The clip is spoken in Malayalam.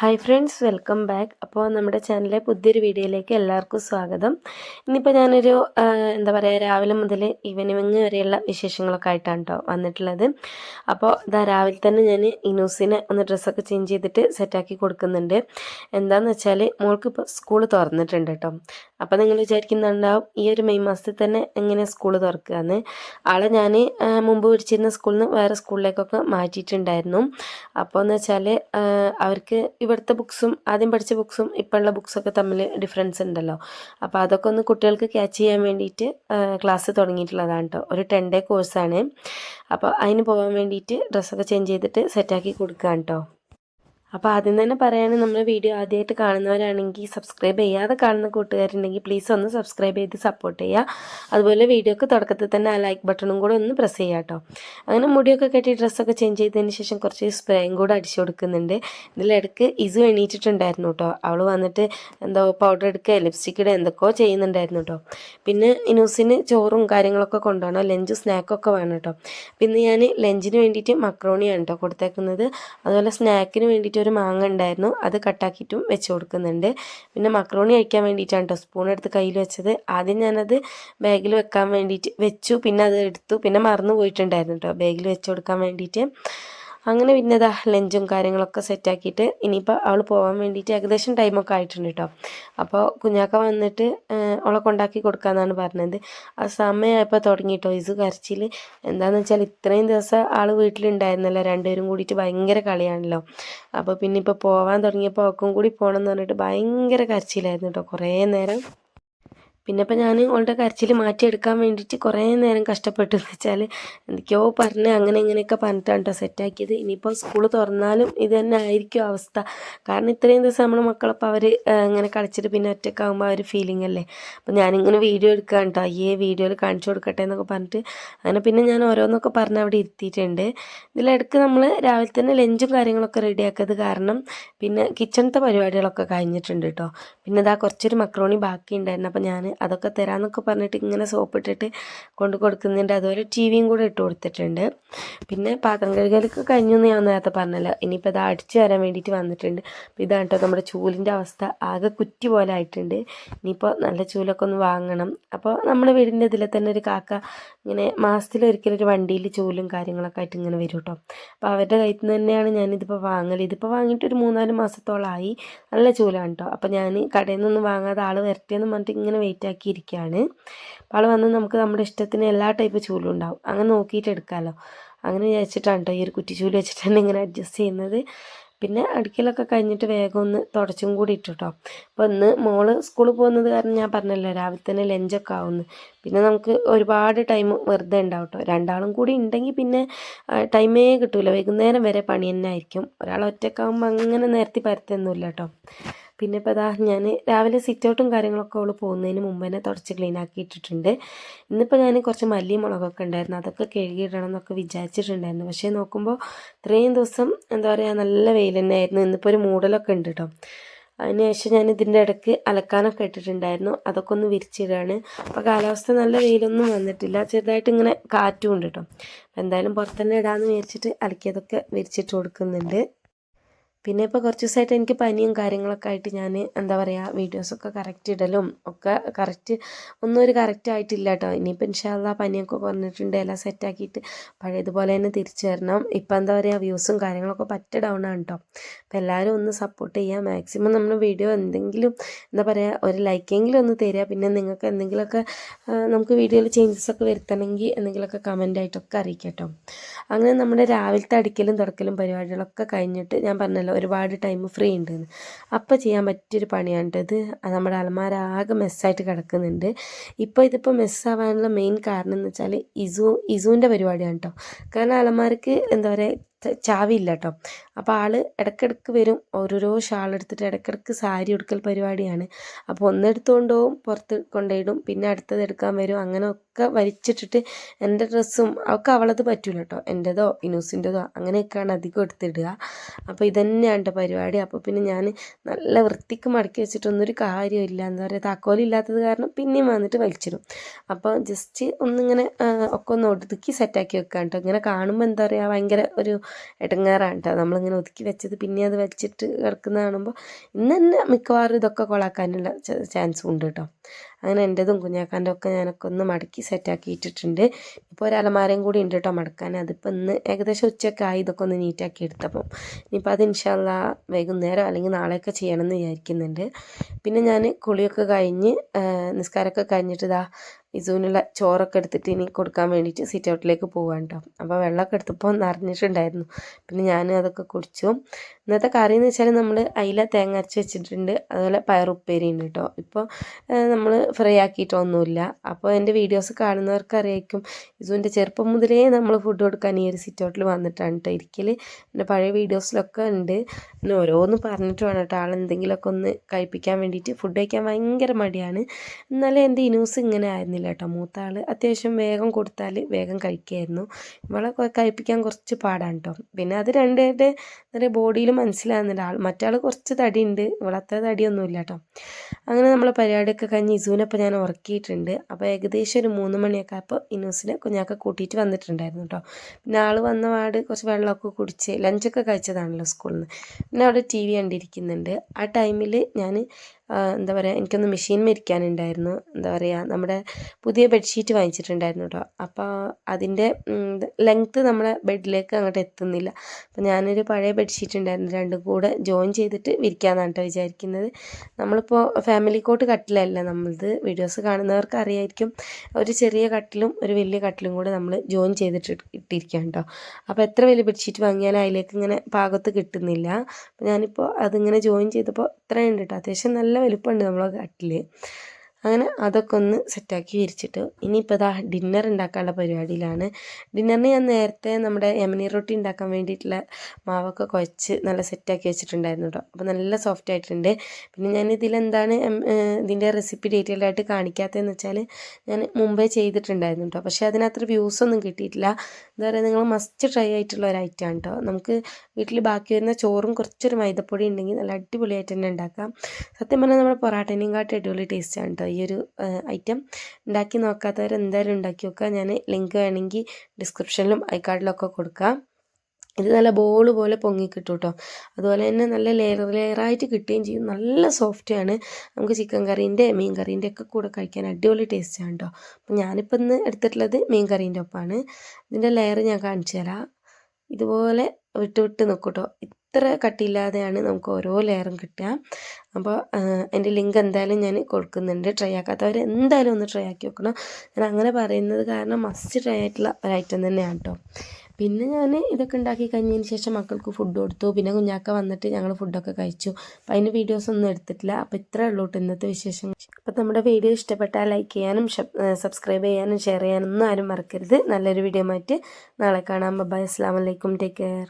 ഹായ് ഫ്രണ്ട്സ് വെൽക്കം ബാക്ക് അപ്പോൾ നമ്മുടെ ചാനലിലെ പുതിയൊരു വീഡിയോയിലേക്ക് എല്ലാവർക്കും സ്വാഗതം. ഇന്നിപ്പോൾ ഞാനൊരു എന്താ പറയുക രാവിലെ മുതൽ ഈവനിങ് വരെയുള്ള വിശേഷങ്ങളൊക്കെ ആയിട്ടാണ് കേട്ടോ വന്നിട്ടുള്ളത്. അപ്പോൾ ഇതാ രാവിലെ തന്നെ ഞാൻ ഇനൂസിനെ ഒന്ന് ഡ്രസ്സൊക്കെ ചേഞ്ച് ചെയ്തിട്ട് സെറ്റാക്കി കൊടുക്കുന്നുണ്ട്. എന്താണെന്ന് വെച്ചാൽ മോൾക്ക് ഇപ്പോൾ സ്കൂൾ തുറന്നിട്ടുണ്ട് കേട്ടോ അപ്പോൾ നിങ്ങൾ വിചാരിക്കുന്നുണ്ടാവും ഈ ഒരു മെയ് മാസത്തിൽ തന്നെ എങ്ങനെ സ്കൂൾ തുറക്കുകയെന്ന്. ആളെ ഞാൻ മുമ്പ് പഠിച്ചിരുന്ന സ്കൂളിൽ നിന്ന് വേറെ സ്കൂളിലേക്കൊക്കെ മാറ്റിയിട്ടുണ്ടായിരുന്നു. അപ്പോൾ എന്ന് വെച്ചാൽ അവർക്ക് ഇവിടുത്തെ ബുക്സും ആദ്യം പഠിച്ച ബുക്സും ഇപ്പോഴുള്ള ബുക്സൊക്കെ തമ്മിൽ ഡിഫറൻസ് ഉണ്ടല്ലോ. അപ്പോൾ അതൊക്കെ ഒന്ന് കുട്ടികൾക്ക് ക്യാച്ച് ചെയ്യാൻ വേണ്ടിയിട്ട് ക്ലാസ് തുടങ്ങിയിട്ടുള്ളതാണ് കേട്ടോ ഒരു ടെൻ ഡേ കോഴ്സാണ് അപ്പോൾ അതിന് പോകാൻ വേണ്ടിയിട്ട് ഡ്രസ്സൊക്കെ ചേഞ്ച് ചെയ്തിട്ട് സെറ്റാക്കി കൊടുക്കുകയാണ് കേട്ടോ അപ്പോൾ ആദ്യം തന്നെ പറയുകയാണെങ്കിൽ നമ്മുടെ വീഡിയോ ആദ്യമായിട്ട് കാണുന്നവരാണെങ്കിൽ സബ്സ്ക്രൈബ് ചെയ്യാതെ കാണുന്ന കൂട്ടുകാരുണ്ടെങ്കിൽ പ്ലീസ് ഒന്ന് സബ്സ്ക്രൈബ് ചെയ്ത് സപ്പോർട്ട് ചെയ്യുക അതുപോലെ വീഡിയോക്ക് തുടക്കത്തിൽ തന്നെ ആ ലൈക്ക് ബട്ടണും കൂടെ ഒന്ന് പ്രസ് ചെയ്യുക കേട്ടോ അങ്ങനെ മുടിയൊക്കെ കെട്ടി ഡ്രസ്സൊക്കെ ചേഞ്ച് ചെയ്തതിന് ശേഷം കുറച്ച് സ്പ്രേയും കൂടെ അടിച്ചു കൊടുക്കുന്നുണ്ട്. ഇതിലിടക്ക് ഇസു എണീറ്റിട്ടുണ്ടായിരുന്നു കേട്ടോ അവൾ വന്നിട്ട് എന്തോ പൗഡർ എടുക്കുക ലിപ്സ്റ്റിക് ഇടുക എന്തൊക്കെയോ ചെയ്യുന്നുണ്ടായിരുന്നു കേട്ടോ പിന്നെ ഇനൂസിന് ചോറും കാര്യങ്ങളൊക്കെ കൊണ്ടുപോകണം ലഞ്ച് സ്നാക്കൊക്കെ വേണം കേട്ടോ പിന്നെ ഞാൻ ലഞ്ചിന് വേണ്ടിയിട്ട് മക്രോണിയാണ് കേട്ടോ കൊടുത്തേക്കുന്നത്. അതുപോലെ സ്നാക്കിന് വേണ്ടിയിട്ട് ഒരു മാങ്ങ ഉണ്ടായിരുന്നു. അത് കട്ടാക്കിയിട്ടും വെച്ച് കൊടുക്കുന്നുണ്ട്. പിന്നെ മക്രോണി കഴിക്കാൻ വേണ്ടിയിട്ടാണ് കേട്ടോ സ്പൂൺ എടുത്ത് കയ്യിൽ വെച്ചത്. ആദ്യം ഞാനത് ബാഗിൽ വെക്കാൻ വേണ്ടിയിട്ട് വെച്ചു. പിന്നെ അത് എടുത്തു. പിന്നെ മറന്നു പോയിട്ടുണ്ടായിരുന്നു കേട്ടോ ബാഗിൽ വെച്ച് കൊടുക്കാൻ വേണ്ടിയിട്ട്. അങ്ങനെ പിന്നെ ഇതാ ലഞ്ചും കാര്യങ്ങളൊക്കെ സെറ്റാക്കിയിട്ട് ഇനിയിപ്പോൾ അവൾ പോകാൻ വേണ്ടിയിട്ട് ഏകദേശം ടൈമൊക്കെ ആയിട്ടുണ്ട് കേട്ടോ അപ്പോൾ കുഞ്ഞാക്ക വന്നിട്ട് അവളെ കൊണ്ടാക്കി കൊടുക്കാമെന്നാണ് പറഞ്ഞത്. ആ സമയമായപ്പോൾ തുടങ്ങിയിട്ടോ ഇസു കരച്ചിൽ എന്താണെന്ന് വെച്ചാൽ ഇത്രയും ദിവസം ആൾ വീട്ടിലുണ്ടായിരുന്നല്ലോ. രണ്ടുപേരും കൂടിയിട്ട് ഭയങ്കര കളിയാണല്ലോ. അപ്പോൾ പിന്നെ ഇപ്പോൾ പോവാൻ തുടങ്ങിയപ്പോൾ ഒക്കെ കൂടി പോകണം എന്ന് പറഞ്ഞിട്ട് ഭയങ്കര കരച്ചിലായിരുന്നു കേട്ടോ കുറേ നേരം പിന്നെ ഇപ്പം ഞാൻ ഓളുടെ കരച്ചിൽ മാറ്റിയെടുക്കാൻ വേണ്ടിയിട്ട് കുറേ നേരം കഷ്ടപ്പെട്ടു എന്ന് വെച്ചാൽ എന്തൊക്കെയോ പറഞ്ഞ് അങ്ങനെ ഇങ്ങനെയൊക്കെ പറഞ്ഞിട്ടാണ് കേട്ടോ സെറ്റാക്കിയത് ഇനിയിപ്പോൾ സ്കൂൾ തുറന്നാലും ഇത് തന്നെ ആയിരിക്കും അവസ്ഥ. കാരണം ഇത്രയും ദിവസം നമ്മുടെ മക്കളപ്പോൾ അവർ ഇങ്ങനെ കളിച്ചിട്ട് പിന്നെ ഒറ്റക്കാകുമ്പോൾ ആ ഒരു ഫീലിംഗ് അല്ലേ? അപ്പം ഞാനിങ്ങനെ വീഡിയോ എടുക്കാൻ കേട്ടോ അയ്യേ വീഡിയോയിൽ കാണിച്ചു കൊടുക്കട്ടെ എന്നൊക്കെ പറഞ്ഞിട്ട് അങ്ങനെ പിന്നെ ഞാൻ ഓരോന്നൊക്കെ പറഞ്ഞ് അവിടെ ഇരുത്തിയിട്ടുണ്ട്. ഇതിലിടക്ക് നമ്മൾ രാവിലെ തന്നെ ലഞ്ചും കാര്യങ്ങളൊക്കെ റെഡിയാക്കിയത് കാരണം പിന്നെ കിച്ചണത്തെ പരിപാടികളൊക്കെ കഴിഞ്ഞിട്ടുണ്ട് കേട്ടോ പിന്നെ ഇതാ കുറച്ചൊരു മക്രോണി ബാക്കി ഉണ്ടായിരുന്നു അപ്പോൾ ഞാൻ അതൊക്കെ തരാമെന്നൊക്കെ പറഞ്ഞിട്ട് ഇങ്ങനെ സോപ്പ് ഇട്ടിട്ട് കൊണ്ട് കൊടുക്കുന്നുണ്ട്. അതുപോലെ ടി വിയും കൂടെ ഇട്ട് കൊടുത്തിട്ടുണ്ട്. പിന്നെ പാത്രം കഴുകലൊക്കെ കഴിഞ്ഞു എന്ന് ഞാൻ നേരത്തെ പറഞ്ഞല്ലോ. ഇനിയിപ്പോൾ ഇത് അടിച്ചു തരാൻ വേണ്ടിയിട്ട് വന്നിട്ടുണ്ട്. ഇതാണ് കേട്ടോ നമ്മുടെ ചൂലിന്റെ അവസ്ഥ. ആകെ കുറ്റി പോലെ ആയിട്ടുണ്ട്. ഇനിയിപ്പോൾ നല്ല ചൂലൊക്കെ ഒന്ന് വാങ്ങണം. അപ്പോൾ നമ്മുടെ വീടിന്റെ ഇതിൽ തന്നെ ഒരു കാക്ക ഇങ്ങനെ മാസത്തിലൊരിക്കലും ഒരു വണ്ടിയിൽ ചൂലും കാര്യങ്ങളൊക്കെ ആയിട്ട് ഇങ്ങനെ വരും കേട്ടോ. അപ്പോൾ അവരുടെ കയ്യിൽ നിന്ന് തന്നെയാണ് ഞാനിതിപ്പോൾ വാങ്ങൽ ഇതിപ്പോൾ വാങ്ങിയിട്ട് ഒരു മൂന്നാൽ മാസത്തോളമായി നല്ല ചൂലാണ് കേട്ടോ. അപ്പോൾ ഞാൻ കടയിൽ നിന്നൊന്നും വാങ്ങാതെ ആൾ വരട്ടെ എന്ന് പറഞ്ഞിട്ട് ഇങ്ങനെ വെയിറ്റ് ആക്കിയിരിക്കുകയാണ് അപ്പോൾ ആൾ വന്ന് നമുക്ക് നമ്മുടെ ഇഷ്ടത്തിന് എല്ലാ ടൈപ്പ് ചൂലും ഉണ്ടാവും. അങ്ങനെ നോക്കിയിട്ട് എടുക്കാമല്ലോ അങ്ങനെ വിചാരിച്ചിട്ടാണ് കേട്ടോ ഈ ഒരു കുറ്റിച്ചൂൽ വെച്ചിട്ടാണ് ഇങ്ങനെ അഡ്ജസ്റ്റ് ചെയ്യുന്നത്. പിന്നെ അടുക്കലൊക്കെ കഴിഞ്ഞിട്ട് വേഗം ഒന്ന് തുടച്ചും കൂടി ഇട്ടോ അപ്പോൾ ഇന്ന് മോൾ സ്കൂളിൽ പോകുന്നത് കാരണം ഞാൻ പറഞ്ഞല്ലോ രാവിലെ തന്നെ ലഞ്ചൊക്കെ ആവുന്നു. പിന്നെ നമുക്ക് ഒരുപാട് ടൈം വെറുതെ ഉണ്ടാവും കേട്ടോ രണ്ടാളും കൂടി ഉണ്ടെങ്കിൽ പിന്നെ ടൈമേ കിട്ടൂല. വൈകുന്നേരം വരെ പണി തന്നെ ആയിരിക്കും. ഒരാൾ ഒറ്റക്കാകുമ്പോൾ അങ്ങനെ നേരത്തെ പരത്തൊന്നുമില്ല കേട്ടോ പിന്നെ ഇപ്പോൾ അതാ ഞാൻ രാവിലെ സിറ്റൗട്ടും കാര്യങ്ങളൊക്കെ അവൾ പോകുന്നതിന് മുമ്പ് തന്നെ തുടച്ച് ക്ലീൻ ആക്കി ഇട്ടിട്ടുണ്ട് ഇന്നിപ്പോൾ ഞാൻ കുറച്ച് മല്ലി മുളകൊക്കെ ഉണ്ടായിരുന്നു. അതൊക്കെ കഴുകിയിടണം എന്നൊക്കെ വിചാരിച്ചിട്ടുണ്ടായിരുന്നു. പക്ഷേ നോക്കുമ്പോൾ ഇത്രയും ദിവസം എന്താ പറയുക നല്ല വെയിൽ തന്നെയായിരുന്നു ഇന്നിപ്പോൾ ഒരു മൂടലൊക്കെ ഉണ്ട് കേട്ടോ അതിനുശേഷം ഞാൻ ഇതിന്റെ ഇടയ്ക്ക് അലക്കാനൊക്കെ ഇട്ടിട്ടുണ്ടായിരുന്നു. അതൊക്കെ ഒന്ന് വിരിച്ചിടുകയാണ് അപ്പോൾ കാലാവസ്ഥ നല്ല വെയിലൊന്നും വന്നിട്ടില്ല. ചെറുതായിട്ട് ഇങ്ങനെ കാറ്റും ഉണ്ട് കേട്ടോ എന്തായാലും പുറത്തുതന്നെ ഇടാമെന്ന് വിചാരിച്ചിട്ട് അലക്കിയതൊക്കെ വിരിച്ചിട്ട് കൊടുക്കുന്നുണ്ട്. പിന്നെ ഇപ്പോൾ കുറച്ച് ദിവസമായിട്ട് എനിക്ക് പനിയും കാര്യങ്ങളൊക്കെ ആയിട്ട് ഞാൻ എന്താ പറയുക വീഡിയോസൊക്കെ കറക്റ്റ് ഇടലും ഒക്കെ കറക്റ്റ് ഒന്നും ഒരു കറക്റ്റ് ആയിട്ടില്ല കേട്ടോ ഇനിയിപ്പോൾ ഇൻഷാല്ല പനിയൊക്കെ കുറഞ്ഞിട്ടുണ്ട് എല്ലാം സെറ്റാക്കിയിട്ട് പഴയതുപോലെ തന്നെ തിരിച്ചു വരണം. ഇപ്പം എന്താ പറയുക വ്യൂസും കാര്യങ്ങളൊക്കെ പറ്റ ഡൗൺ ആണ് കേട്ടോ അപ്പോൾ എല്ലാവരും ഒന്ന് സപ്പോർട്ട് ചെയ്യുക മാക്സിമം നമ്മൾ വീഡിയോ എന്തെങ്കിലും എന്താ പറയുക ഒരു ലൈക്കെങ്കിലും ഒന്ന് തരിക പിന്നെ നിങ്ങൾക്ക് എന്തെങ്കിലുമൊക്കെ നമുക്ക് വീഡിയോയിൽ ചേഞ്ചസ് ഒക്കെ വരുത്തണമെങ്കിൽ എന്തെങ്കിലുമൊക്കെ കമന്റ് ആയിട്ടൊക്കെ അറിയിക്കാം കേട്ടോ അങ്ങനെ നമ്മുടെ രാവിലത്തെ അടിക്കലും തുടക്കലും പരിപാടികളൊക്കെ കഴിഞ്ഞിട്ട് ഞാൻ പറഞ്ഞല്ലോ ഒരുപാട് ടൈം ഫ്രീ ഉണ്ട് അപ്പോൾ ചെയ്യാൻ പറ്റിയൊരു പണിയാണ് ഇത് നമ്മുടെ അലമാര ആകെ മെസ്സായിട്ട് കിടക്കുന്നുണ്ട്. ഇപ്പോൾ ഇതിപ്പോൾ മെസ്സാവാനുള്ള മെയിൻ കാരണം എന്ന് വെച്ചാൽ ഇസു ഇസുവിന്റെ പരിപാടിയാണ് കേട്ടോ കാരണം അലമാരക്ക് എന്താ പറയുക ചാവിയില്ല കേട്ടോ അപ്പോൾ ആൾ ഇടയ്ക്കിടയ്ക്ക് വരും. ഓരോരോ ഷാൾ എടുത്തിട്ട് ഇടയ്ക്കിടയ്ക്ക് സാരി എടുക്കൽ പരിപാടിയാണ്. അപ്പോൾ ഒന്നെടുത്ത് കൊണ്ടുപോകും പുറത്ത് കൊണ്ടുപോയിടും പിന്നെ അടുത്തത് എടുക്കാൻ വരും. അങ്ങനെ ഒക്കെ വലിച്ചിട്ടിട്ട് എന്റെ ഡ്രസ്സും ഒക്കെ അവളത് പറ്റൂല കേട്ടോ എന്റെതോ ഇനൂസിന്റെതോ അങ്ങനെയൊക്കെയാണ് അധികം എടുത്തിടുക. അപ്പോൾ ഇതന്നെയാണ് എന്റെ പരിപാടി. അപ്പോൾ പിന്നെ ഞാൻ നല്ല വൃത്തിക്ക് മടക്കി വെച്ചിട്ടൊന്നൊരു കാര്യമില്ല എന്താ പറയുക താക്കോലില്ലാത്തത് കാരണം പിന്നെയും വന്നിട്ട് വലിച്ചിടും. അപ്പോൾ ജസ്റ്റ് ഒന്നിങ്ങനെ ഒക്കെ ഒന്ന് ഒടുക്കി സെറ്റാക്കി വെക്കാം കേട്ടോ ഇങ്ങനെ കാണുമ്പോൾ എന്താ പറയുക ഭയങ്കര ഒരു ഇടങ്ങേറാണ് കേട്ടോ നമ്മളിങ്ങനെ ഇങ്ങനെ ഒതുക്കി വെച്ചത്. പിന്നെ അത് വെച്ചിട്ട് കിടക്കുന്ന കാണുമ്പോൾ ഇന്ന് തന്നെ മിക്കവാറും ഇതൊക്കെ കൊളാക്കാനുള്ള ചാൻസും ഉണ്ട് കേട്ടോ. അങ്ങനെ എന്റെതും കുഞ്ഞാക്കാന്റെ ഒക്കെ ഞാനൊക്കെ ഒന്ന് മടക്കി സെറ്റാക്കി ഇട്ടിട്ടുണ്ട്. ഇപ്പോൾ ഒരു അലമാരയും കൂടി ഉണ്ട് കേട്ടോ മടക്കാൻ. അതിപ്പോൾ ഇന്ന് ഏകദേശം ഉച്ചയൊക്കെ ആയി. ഇതൊക്കെ ഒന്ന് നീറ്റാക്കി എടുത്തപ്പം. ഇനിയിപ്പോൾ അത് ഇൻഷാല്ല വൈകുന്നേരം അല്ലെങ്കിൽ നാളെയൊക്കെ ചെയ്യണമെന്ന് വിചാരിക്കുന്നുണ്ട്. പിന്നെ ഞാൻ കുളിയൊക്കെ കഴിഞ്ഞ് നിസ്കാരമൊക്കെ കഴിഞ്ഞിട്ട് ഇതാ ഇസുവിനുള്ള ചോറൊക്കെ എടുത്തിട്ട് ഇനി കൊടുക്കാൻ വേണ്ടിയിട്ട് സിറ്റ് ഔട്ടിലേക്ക് പോകാൻ കേട്ടോ അപ്പോൾ വെള്ളമൊക്കെ എടുത്തപ്പോൾ നിറഞ്ഞിട്ടുണ്ടായിരുന്നു. പിന്നെ ഞാൻ അതൊക്കെ കുടിച്ചു. ഇന്നത്തെ കറി എന്ന് വെച്ചാൽ നമ്മൾ അയില തേങ്ങ അരച്ച് വെച്ചിട്ടുണ്ട്. അതുപോലെ പയറുപ്പേരി ഉണ്ട് കേട്ടോ ഇപ്പോൾ നമ്മൾ ഫ്രൈ ആക്കിയിട്ടൊന്നുമില്ല. അപ്പോൾ എന്റെ വീഡിയോസ് കാണുന്നവർക്ക് അറിയായിരിക്കും. ഇസുവിന്റെ ചെറുപ്പം മുതലേ നമ്മൾ ഫുഡ് കൊടുക്കാൻ ഈ ഒരു സിറ്റ് ഔട്ടിൽ വന്നിട്ടാണ് കേട്ടോ ഇരിക്കൽ എന്റെ പഴയ വീഡിയോസിലൊക്കെ ഉണ്ട്. പിന്നെ ഓരോന്ന് പറഞ്ഞിട്ട് വേണം കേട്ടോ ആളെന്തെങ്കിലുമൊക്കെ ഒന്ന് കഴിപ്പിക്കാൻ വേണ്ടിയിട്ട് ഫുഡ് കഴിക്കാൻ ഭയങ്കര മടിയാണ്. എന്നാലും എന്റെ ഇനൂസ് ഇങ്ങനെ ആയിരുന്നില്ല കേട്ടോ മൂത്ത ആൾ അത്യാവശ്യം വേഗം കൊടുത്താൽ വേഗം കഴിക്കുമായിരുന്നു ഇവളെ കഴിപ്പിക്കാൻ കുറച്ച് പാടാണ് കേട്ടോ പിന്നെ അത് രണ്ടുപേരുടെ ബോഡിയിൽ മനസ്സിലാകുന്നില്ല ആൾ മറ്റാൾ കുറച്ച് തടിയുണ്ട്. ഇവളത്ര തടിയൊന്നുമില്ല കേട്ടോ അങ്ങനെ നമ്മളെ പരിപാടിയൊക്കെ കഴിഞ്ഞ് ഇസുവിനപ്പോൾ ഞാൻ ഉറക്കിയിട്ടുണ്ട്. അപ്പോൾ ഏകദേശം ഒരു മൂന്ന് മണിയൊക്കെ അപ്പോൾ ഇനൂസിനെ കുഞ്ഞാക്ക കൂട്ടിയിട്ട് വന്നിട്ടുണ്ടായിരുന്നു കേട്ടോ പിന്നെ ആൾ വന്ന പാട് കുറച്ച് വെള്ളമൊക്കെ കുടിച്ച് ലഞ്ചൊക്കെ കഴിച്ചതാണല്ലോ സ്കൂളിൽ നിന്ന് പിന്നെ അവിടെ ടി വി കണ്ടിരിക്കുന്നുണ്ട്. ആ ടൈമിൽ ഞാൻ എന്താ പറയുക എനിക്കൊന്ന് മെഷീൻ മേടിക്കാനുണ്ടായിരുന്നു. എന്താ പറയുക നമ്മുടെ പുതിയ ബെഡ്ഷീറ്റ് വാങ്ങിച്ചിട്ടുണ്ടായിരുന്നു കേട്ടോ അപ്പോൾ അതിന്റെ ലെങ്ത്ത് നമ്മളെ ബെഡിലേക്ക് അങ്ങോട്ട് എത്തുന്നില്ല. അപ്പോൾ ഞാനൊരു പഴയ ബെഡ്ഷീറ്റ് ഉണ്ടായിരുന്നു രണ്ടും കൂടെ ജോയിൻ ചെയ്തിട്ട് വിരിക്കാമെന്നാണ് കേട്ടോ വിചാരിക്കുന്നത്. നമ്മളിപ്പോൾ ഫാമിലി കോട്ട് കട്ടിലല്ല നമ്മളത് വീഡിയോസ് കാണുന്നവർക്ക് അറിയായിരിക്കും. ഒരു ചെറിയ കട്ടിലും ഒരു വലിയ കട്ടിലും കൂടെ നമ്മൾ ജോയിൻ ചെയ്തിട്ട് ഇട്ടിരിക്കുകയാണ് കേട്ടോ അപ്പോൾ എത്ര വലിയ ബെഡ്ഷീറ്റ് വാങ്ങിയാലും അതിലേക്ക് ഇങ്ങനെ പാകത്ത് കിട്ടുന്നില്ല. അപ്പോൾ ഞാനിപ്പോൾ അതിങ്ങനെ ജോയിൻ ചെയ്തപ്പോൾ ഇത്രയുണ്ട് കേട്ടോ അത്യാവശ്യം നല്ല വലുപ്പമുണ്ട് നമ്മളെ കട്ടിൽ അങ്ങനെ അതൊക്കെ ഒന്ന് സെറ്റാക്കി വിരിച്ചിട്ട്. ഇനിയിപ്പോൾ ഇതാ ഡിന്നർ ഉണ്ടാക്കാനുള്ള പരിപാടിയിലാണ്. ഡിന്നറിന് ഞാൻ നേരത്തെ നമ്മുടെ യമനി റൊട്ടി ഉണ്ടാക്കാൻ വേണ്ടിയിട്ടുള്ള മാവൊക്കെ കുഴച്ച് നല്ല സെറ്റാക്കി വെച്ചിട്ടുണ്ടായിരുന്നു കേട്ടോ അപ്പോൾ നല്ല സോഫ്റ്റ് ആയിട്ടുണ്ട്. പിന്നെ ഞാൻ ഇതിലെന്താണ് ഇതിന്റെ റെസിപ്പി ഡീറ്റെയിൽഡ് ആയിട്ട് കാണിക്കാത്തതെന്ന് വെച്ചാൽ ഞാൻ മുമ്പേ ചെയ്തിട്ടുണ്ടായിരുന്നു കേട്ടോ പക്ഷേ അതിനത്ര വ്യൂസ് ഒന്നും കിട്ടിയിട്ടില്ല. എന്താ പറയുക നിങ്ങൾ മസ്റ്റ് ട്രൈ ആയിട്ടുള്ള ഒരു ഐറ്റമാണ് കേട്ടോ നമുക്ക് വീട്ടിൽ ബാക്കി വരുന്ന ചോറും കുറച്ചൊരു മൈദപ്പൊടി ഉണ്ടെങ്കിൽ നല്ല അടിപൊളിയായിട്ട് തന്നെ ഉണ്ടാക്കാം സത്യം പറഞ്ഞാൽ നമ്മുടെ പൊറാട്ടേനെയും കാട്ടി അടിപൊളി ടേസ്റ്റാണ് കേട്ടോ ഈ ഒരു ഐറ്റം ഉണ്ടാക്കി നോക്കാത്തവർ എന്തായാലും ഉണ്ടാക്കി നോക്കുക. ഞാൻ ലിങ്ക് വേണമെങ്കിൽ ഡിസ്ക്രിപ്ഷനിലും ഐക്കാർഡിലൊക്കെ കൊടുക്കാം. ഇത് നല്ല ബോൾ പോലെ പൊങ്ങി കിട്ടും കേട്ടോ അതുപോലെ തന്നെ നല്ല ലെയർ ലെയറായിട്ട് കിട്ടുകയും ചെയ്യും. നല്ല സോഫ്റ്റാണ് നമുക്ക് ചിക്കൻ കറീന്റെ മീൻ കറീന്റെ ഒക്കെ കൂടെ കഴിക്കാൻ അടിപൊളി ടേസ്റ്റാണ് കേട്ടോ അപ്പം ഞാനിപ്പോൾ ഇന്ന് എടുത്തിട്ടുള്ളത് മീൻ കറീന്റെ ഒപ്പമാണ് ഇതിന്റെ ലെയർ ഞാൻ കാണിച്ചു തരാം. ഇതുപോലെ വിട്ട് വിട്ട് നിൽക്കും കേട്ടോ ഇത്ര കട്ടിയില്ലാതെയാണ് നമുക്ക് ഓരോ ലെയറും കിട്ടുക. അപ്പോൾ എന്റെ ലിങ്ക് എന്തായാലും ഞാൻ കൊടുക്കുന്നുണ്ട്. ട്രൈ ആക്കാത്തവർ എന്തായാലും ഒന്ന് ട്രൈ ആക്കി നോക്കണം. ഞാൻ അങ്ങനെ പറയുന്നത് കാരണം മസ്റ്റ് ട്രൈ ആയിട്ടുള്ള ഒരു ഐറ്റം തന്നെയാണ് കേട്ടോ. പിന്നെ ഞാൻ ഇതൊക്കെ ഉണ്ടാക്കി കഴിഞ്ഞതിന് ശേഷം മക്കൾക്ക് ഫുഡ് കൊടുത്തു. പിന്നെ കുഞ്ഞാക്ക വന്നിട്ട് ഞങ്ങൾ ഫുഡൊക്കെ കഴിച്ചു. അപ്പം അതിന്റെ വീഡിയോസ് ഒന്നും എടുത്തിട്ടില്ല. അപ്പോൾ ഇത്രേ ഉള്ളൂ ഇന്നത്തെ വിശേഷം അപ്പോൾ നമ്മുടെ വീഡിയോ ഇഷ്ടപ്പെട്ടാൽ ലൈക്ക് ചെയ്യാനും സബ്സ്ക്രൈബ് ചെയ്യാനും ഷെയർ ചെയ്യാനും ഒന്നും ആരും മറക്കരുത്. നല്ലൊരു വീഡിയോ മാറ്റി നാളെ കാണാം. ബൈ അസ്സാം വലൈക്കും ടേക്ക് കെയർ